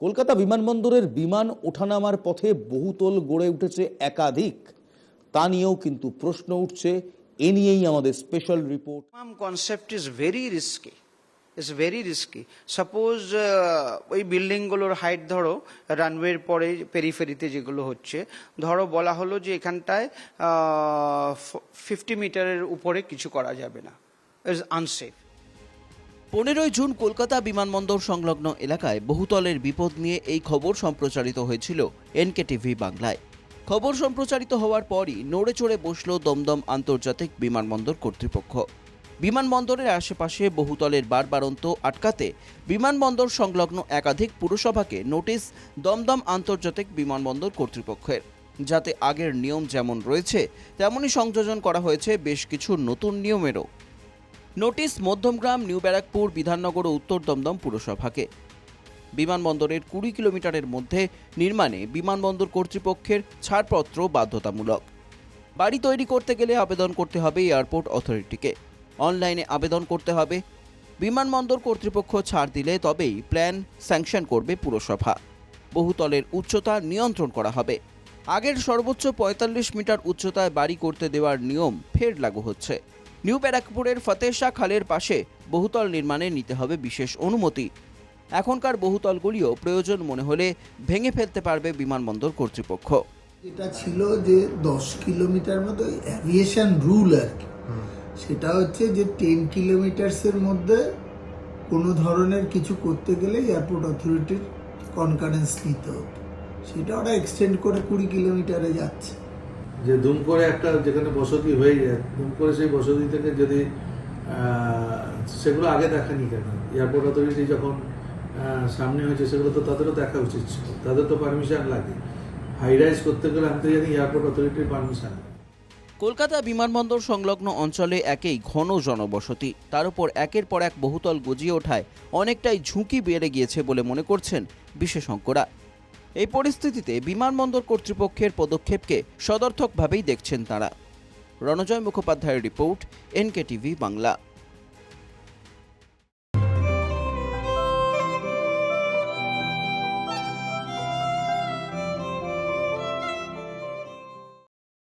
কলকাতা বিমানবন্দরের বিমান ওঠানামার পথে বহুতল গড়ে উঠেছে একাধিক তা নিয়েও কিন্তু প্রশ্ন উঠছে এ নিয়েই আমাদের special report is very risky. It's very risky. Suppose uh, ওই বিল্ডিংগুলোর হাইট ধরো রানওয়ের পরে পেরিফেরিতে যেগুলো হচ্ছে ধরো বলা হলো যে এখানটায় ফিফটি মিটারের উপরে কিছু করা যাবে না ইজ আনসেফ পনেরোই জুন কলকাতা বিমানবন্দর সংলগ্ন এলাকায় বহুতলের বিপদ নিয়ে এই খবর সম্প্রচারিত হয়েছিল এনকেটিভি বাংলায়। খবর সম্প্রচারিত হওয়ার পরই নড়ে চড়ে বসল দমদম আন্তর্জাতিক বিমানবন্দর কর্তৃপক্ষ। বিমানবন্দরের আশেপাশে বহুতলের বারবারন্ত আটকাতে বিমানবন্দর সংলগ্ন একাধিক পুরসভাকে নোটিশ দমদম আন্তর্জাতিক বিমানবন্দর কর্তৃপক্ষের। যাতে আগের নিয়ম যেমন রয়েছে, তেমনই সংযোজন করা হয়েছে বেশ কিছু নতুন নিয়মেরও। নোটিশ মধ্যমগ্রাম, নিউ ব্যারাকপুর, বিধাননগর ও উত্তর দমদম পুরসভাকে। বিমানবন্দরের কুড়ি কিলোমিটারের মধ্যে নির্মাণে বিমানবন্দর কর্তৃপক্ষের ছাড়পত্র বাধ্যতামূলক। বাড়ি তৈরি করতে গেলে আবেদন করতে হবে এয়ারপোর্ট অথরিটিকে। অনলাইনে আবেদন করতে হবে। বিমানবন্দর কর্তৃপক্ষ ছাড় দিলে তবেই প্ল্যান স্যাংশন করবে পুরসভা। বহুতলের উচ্চতা নিয়ন্ত্রণ করা হবে। আগের সর্বোচ্চ পঁয়তাল্লিশ মিটার উচ্চতায় বাড়ি করতে দেওয়ার নিয়ম ফের লাগু হচ্ছে। নিউ ব্যারাকপুরের ফতেশা খালের পাশে বহুতল নির্মাণে নিতে হবে বিশেষ অনুমতি। এখনকার বহুতলগুলিও প্রয়োজন মনে হলে ভেঙে ফেলতে পারবে বিমানবন্দর কর্তৃপক্ষ। এটা ছিল যে দশ কিলোমিটার মতো অ্যাভিয়েশন রুল আর কি। সেটা হচ্ছে যে টেন কিলোমিটার্সের মধ্যে কোনো ধরনের কিছু করতে গেলে এয়ারপোর্ট অথরিটির কনকারেন্স নিতে হতো সেটা ওরা এক্সটেন্ড করে কুড়ি কিলোমিটারে যাচ্ছে। যে দুম করে একটা যেখানে বসতি হয়ে যায় দুম করে সেই বসতি থেকে যদি সেগুলো আগে দেখানি কেন? এয়ারপোর্ট অথরিটি যখন সামনে হয়েছে, সেগুলো তো তাদেরও দেখা উচিত ছিল। তাদের তো পারমিশন লাগে। হাই রাইজ করতে গেলে আমি তো জানি এয়ারপোর্ট অথরিটির পারমিশন কলকাতা বিমানবন্দর সংলগ্ন অঞ্চলে একেই ঘন জনবসতি। তার উপর একের পর এক বহুতল গজিয়ে ওঠায় অনেকটাই ঝুঁকি বেড়ে গিয়েছে বলে মনে করছেন বিশেষজ্ঞরা। এই পরিস্থিতিতে বিমানবন্দর কর্তৃপক্ষের পদক্ষেপকে সদর্থকভাবেই দেখছেন তারা। রণজয় মুখোপাধ্যায়ের রিপোর্ট এনকে টিভি বাংলা।